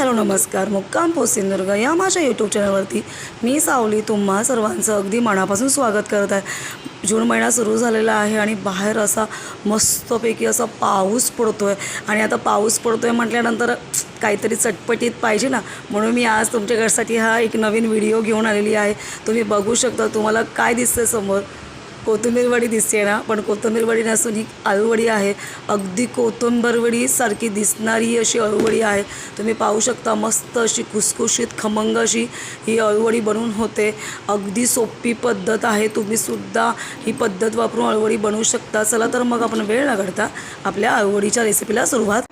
Hello नमस्कार. मुक्काम post Sindhudurg या माझ्या यूट्यूब चॅनलवरती मी सावली तुम्हा सर्वांचं अगदी मनापासून स्वागत करत आहे. जून महिना सुरू झालेला आहे आणि बाहेर असा मस्तपैकी असा पाऊस पडतो आहे आणि आता पाऊस पडतो आहे म्हटल्यानंतर काहीतरी चटपटीत पाहिजे ना. म्हणून मी आज तुमच्याकडसाठी हा एक नवीन व्हिडिओ घेऊन आलेली आहे. तुम्ही बघू शकता तुम्हाला काय दिसतं समोर. कोथिंबीर वडी दिसते ना पण कोथिंबीर वडी नसून ही आळूवडी आहे. अगदी कोथिंबरवडीसारखी दिसणारी अशी अळूवडी आहे. तुम्ही पाहू शकता मस्त अशी खुसखुशीत खमंग अशी ही अळूवडी बनवून होते. अगदी सोपी पद्धत आहे. तुम्हीसुद्धा ही पद्धत वापरून अळूवडी बनवू शकता. चला तर मग आपण वेळ न घडता आपल्या अळूवडीच्या रेसिपीला सुरुवात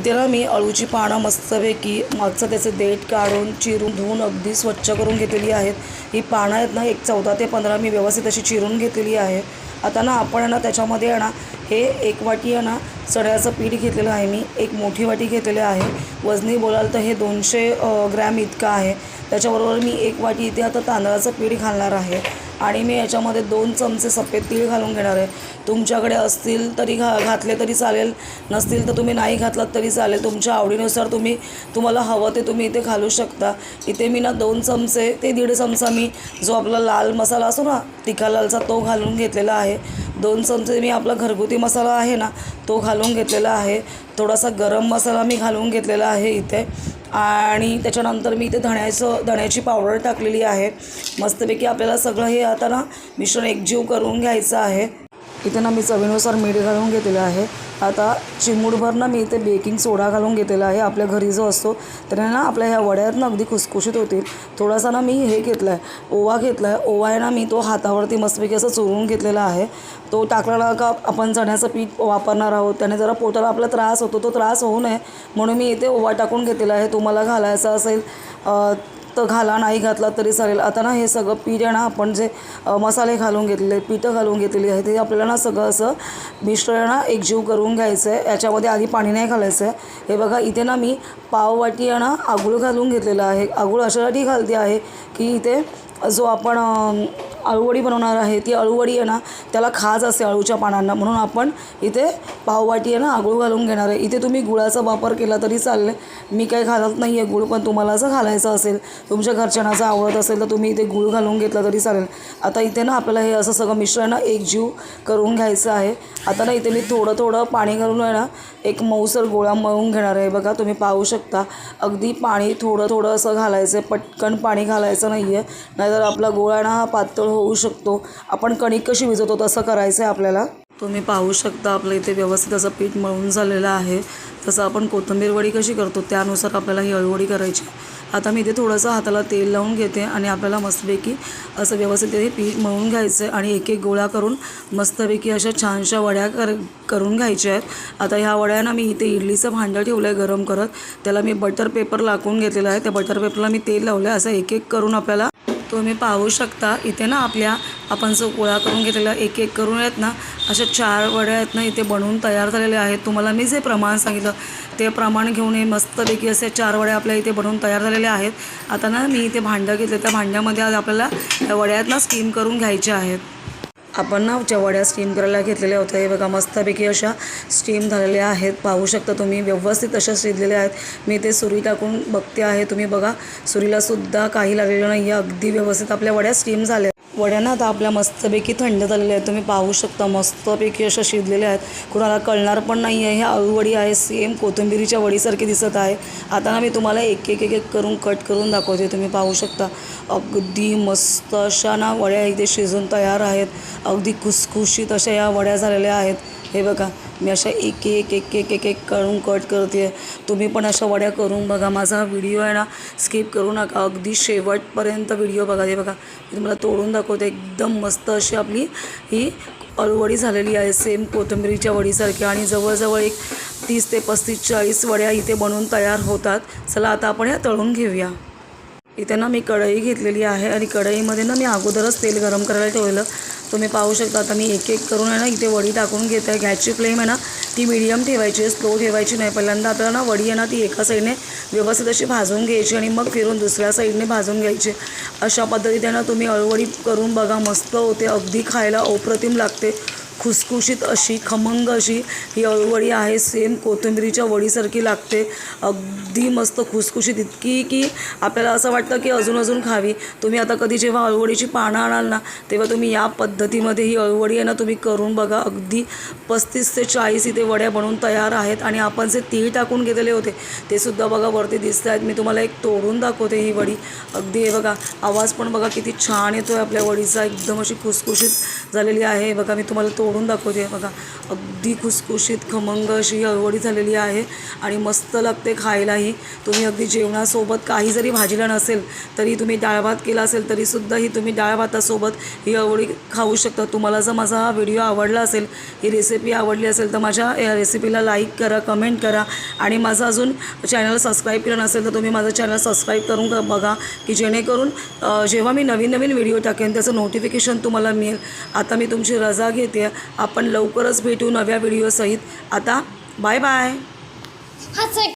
इथे ना मी अळूची पानं मस्तपैकी मागचं त्याचं देठ काढून चिरून धुवून अगदी स्वच्छ करून घेतलेली आहेत. ही पानं आहेत ना एक चौदा ते पंधरा मी व्यवस्थित अशी चिरून घेतलेली आहे. आता ना आपण आहे ना त्याच्यामध्ये आहे ना हे एक वाटी आहे ना सड्याचं पीठ घेतलेलं आहे मी. एक मोठी वाटी घेतलेली आहे. वजनी बोलाल तर हे दोनशे ग्रॅम इतकं आहे. त्याच्याबरोबर मी एक वाटी इथे आता तांदळाचं पीठ घालणार आहे. आणि मी याच्यामध्ये दोन चमचे सफेद तीळ घालून घेणार आहे. तुमच्याकडे असतील तरी घा घातले तरी चालेल नसतील तर तुम्ही नाही घातलात तरी चालेल. तुमच्या आवडीनुसार तुम्ही तुम्हाला हवं ते तुम्ही इथे घालू शकता. इथे मी ना दोन चमचे ते दीड चमचा मी जो आपला लाल मसाला असतो ना तिखा लालचा तो घालून घेतलेला आहे. दोन चमचे मी आपला घरगुती मसाला आहे ना तो घालून घेतलेला आहे. थोडासा गरम मसाला मी घालून घेतलेला आहे इथे. आणि त्याच्यानंतर मी इथे धण्याचं धण्याची पावडर टाकलेली आहे. मस्तपैकी आपल्याला सगळं हे आता ना मिश्रण एकजीव करून घ्यायचं आहे. इथे ना मी चवीनुसार मीठ घालून घेतलेलं आहे. आता चिमूटभर ना मी इथे बेकिंग सोडा घालून घेतलेला आहे. आपल्या घरी जो असतो त्याने ना आपल्या ह्या वड्यात ना अगदी खुसखुशीत होतील. थोडासा ना मी हे घेतला आहे ओवा घेतला आहे ओवा आहे ना मी तो हातावरती मस्तपैकी असं चोरून घेतलेला आहे. तो टाकला का आपण चण्याचं पीठ वापरणार आहोत त्याने जरा पोटाला आपला त्रास होतो तो त्रास होऊ नये म्हणून मी इथे ओवा टाकून घेतलेला आहे. तुम्हाला घालायचा असेल तर घाला नाही घातला तरी चालेल. आता ना हे सगळं पीठ आहे ना आपण जे मसाले घालून घेतलेले पिठं घालून घेतलेली आहे ते आपल्याला ना सगळं असं मिश्रण ना एकजीव करून घ्यायचं आहे याच्यामध्ये आधी पाणी नाही घालायचं आहे हे बघा इथे ना मी पाववाटी आहे ना आगूळ घालून घेतलेलं आहे. आगूळ अशासाठी घालते आहे की इथे जो आपण अळूवडी बनवणार आहे. ती अळूवडी आहे ना त्याला खाज असते अळूच्या पानांना. म्हणून आपण इथे पाववाटी आहे ना आगूळ घालून घेणार आहे. इथे तुम्ही गुळाचा वापर केला तरी चालेल. मी काही घालत नाही आहे गुळ पण तुम्हाला जर घालायचं असेल तुमच्या घरच्यांना जर आवडत असेल तर तुम्ही इथे गुळ घालून घेतला तरी चालेल. आता इथे ना आपल्याला हे असं सगळं मिश्रण ना एकजीव करून घ्यायचं आहे. आता ना इथे मी थोडं थोडं पाणी घालून आहे ना एक मऊसर गोळा मळून घेणार आहे. बघा तुम्ही पाहू शकता. अगदी पाणी थोडं थोडं असं घालायचं आहे. पटकन पाणी घालायचं नाही आहे नाहीतर आपला गोळा ना हा पातळ होऊ शकतो. आपण कणिक कशी भिजवतो तसं करायचं आहे आपल्याला. तुम्ही पाहू शकता आपलं इथे व्यवस्थित असं पीठ मळून झालेलं आहे. तसं आपण कोथिंबीर वडी कशी करतो त्यानुसार आपल्याला ही अळूवडी करायची. आता मी इथे थोडंसं हाताला तेल लावून घेते आणि आपल्याला मस्तपैकी असं व्यवस्थित हे पीठ मळून घ्यायचं आहे आणि एक एक गोळा करून मस्तपैकी अशा छानशा वड्या कर करून घ्यायच्या आहेत. आता ह्या वड्या ना मी इथे इडलीचं भांडं ठेवलं आहे गरम करत. त्याला मी बटर पेपर लाकून घेतलेला आहे. त्या बटर पेपरला मी तेल लावलं आहे असं एक एक करून आपल्याला तुम्ही पाहू शकता. इथे ना आपल्या आपण जो गोळा करून घेतलेला एक एक करून आहेत ना अशा चार वड्या आहेत ना इथे बनवून तयार झालेल्या आहेत. तुम्हाला मी जे प्रमाण सांगितलं ते प्रमाण घेऊन हे मस्तपैकी असे चार वड्या आपल्या इथे बनवून तयार झालेल्या आहेत. आता ना मी इथे भांडं घेतलं. त्या भांड्यामध्ये आज आपल्याला त्या वड्या आहेत ना स्टीम करून घ्यायच्या आहेत. आपण ना ज्या वड्या स्टीम करायला घेतलेल्या होत्या हे बघा मस्तपैकी अशा स्टीम झालेल्या आहेत. पाहू शकता तुम्ही व्यवस्थित अशा शिजलेल्या आहेत. मी ते सुरी टाकून बघते आहे. तुम्ही बघा सुरीलासुद्धा काही लागलेलं नाही आहे अगदी व्यवस्थित आपल्या वड्या स्टीम झाल्या. वड्या ना आता आपल्या मस्तपैकी थंड झालेल्या आहेत. तुम्ही पाहू शकता मस्तपैकी अशा शिजलेल्या आहेत. कुणाला कळणार पण नाही आहे. ह्या अळूवडी आहे. सेम कोथिंबिरीच्या वडीसारखी दिसत आहे. आता ना मी तुम्हाला एक एक एक एक करून कट करून दाखवते. तुम्ही पाहू शकता. अगदी मस्त अशा ना वड्या इथे शिजून तयार आहेत. अगदी खुसखुशीत अशा या वड्या झालेल्या आहेत. हे बघा मी अशा एक एक एक एक एक एक करून कट करते आहे तुम्ही पण अशा वड्या करून बघा माझा व्हिडिओ आहे ना स्किप करू नका. अगदी शेवटपर्यंत व्हिडिओ बघा. हे बघा मी तुम्हाला तोडून दाखवते. एकदम मस्त अशी आपली ही अळूवडी झालेली आहे. सेम कोथिंबीरीच्या वडीसारखी. आणि जवळजवळ एक तीस ते पस्तीस चाळीस वड्या इथे बनवून तयार होतात. चला आता आपण ह्या तळून घेऊया. इथे ना मी कढई घेतलेली आहे. आणि कढईमध्ये ना मी अगोदरच तेल गरम करायला ठेवलेलं. तुम्ही पाहू शकता आता मी एक एक करून आहे ना इथे वडी टाकून घेत. आहे गॅसची फ्लेम आहे ना ती मिडियम ठेवायची आहे स्लो ठेवायची नाही. पहिल्यांदा आपल्याला ना वडी आहे ना ती एका साईडने व्यवस्थित अशी भाजून घ्यायची आणि मग फिरून दुसऱ्या साईडने भाजून घ्यायची. अशा पद्धतीने ना तुम्ही अळूवडी करून बघा मस्त होते. अगदी खायला अप्रतिम लागते. खुसखुशीत अशी खमंग अशी ही अळूवडी आहे. सेम कोथिंबीरीच्या वडीसारखी लागते. अगदी मस्त खुसखुशीत. इतकी की आपल्याला असं वाटतं की अजून अजून खावी. तुम्ही आता कधी जेव्हा अळवडीची पानं आणाल ना तेव्हा तुम्ही या पद्धतीमध्ये ही अळवडी आहे ना तुम्ही करून बघा. अगदी पस्तीस ते चाळीस इथे वड्या बनवून तयार आहेत आणि आपण जे तीळ टाकून घेतलेले होते ते सुद्धा बघा वरती दिसत आहेत. मी तुम्हाला एक तोडून दाखवते ही वडी. अगदी हे बघा आवाज पण बघा किती छान येतो आहे आपल्या वडीचा. एकदम अशी खुसखुशीत झालेली आहे. बघा मी तुम्हाला तोडून दाखवते. बघा अगदी खुसखुशीत खमंग अशी ही झालेली आहे आणि मस्त लागते खायलाही. तुम्ही अगदी जेवणासोबत काही जरी भाजीला नसेल तरी तुम्ही डाळ भात केला असेल तरीसुद्धा ही तुम्ही डाळ भातासोबत ही अळवडी खाऊ शकता. तुम्हाला जर माझा हा व्हिडिओ आवडला असेल ही रेसिपी आवडली असेल तर माझ्या या रेसिपीला लाईक करा कमेंट करा आणि माझं अजून चॅनल सबस्क्राईब केलं नसेल तर तुम्ही माझं चॅनल सबस्क्राईब करून बघा की जेणेकरून जेव्हा मी नवीन नवीन व्हिडिओ टाकेन त्याचं नोटिफिकेशन तुम्हाला मिळेल. आता मी तुमची रजा घेते. आपण लवकरच भेटू नव्या व्हिडिओसहित आता बाय बाय. हा